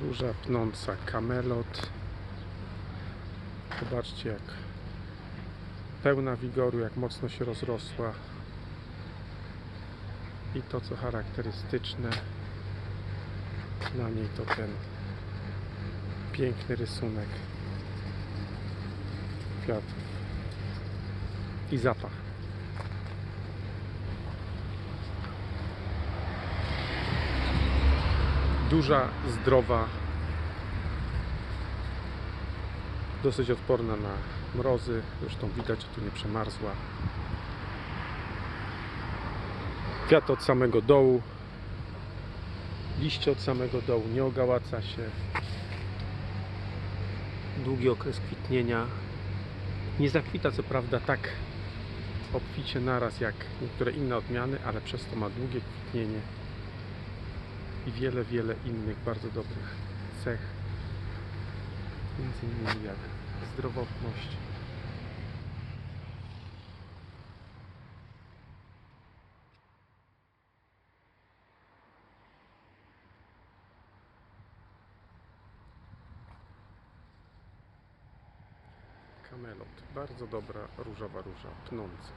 Róża pnąca kamelot. Zobaczcie jak pełna wigoru, jak mocno się rozrosła. I to co charakterystyczne na niej to ten piękny rysunek kwiatów i zapach. Duża, zdrowa, dosyć odporna na mrozy, zresztą widać, że tu nie przemarzła. Kwiat od samego dołu, liście od samego dołu, nie ogałaca się. Długi okres kwitnienia. Nie zakwita co prawda tak obficie naraz jak niektóre inne odmiany, ale przez to ma długie kwitnienie i wiele, wiele innych bardzo dobrych cech. Między innymi jak zdrowotność. Kamelot. Bardzo dobra różowa róża, pnąca.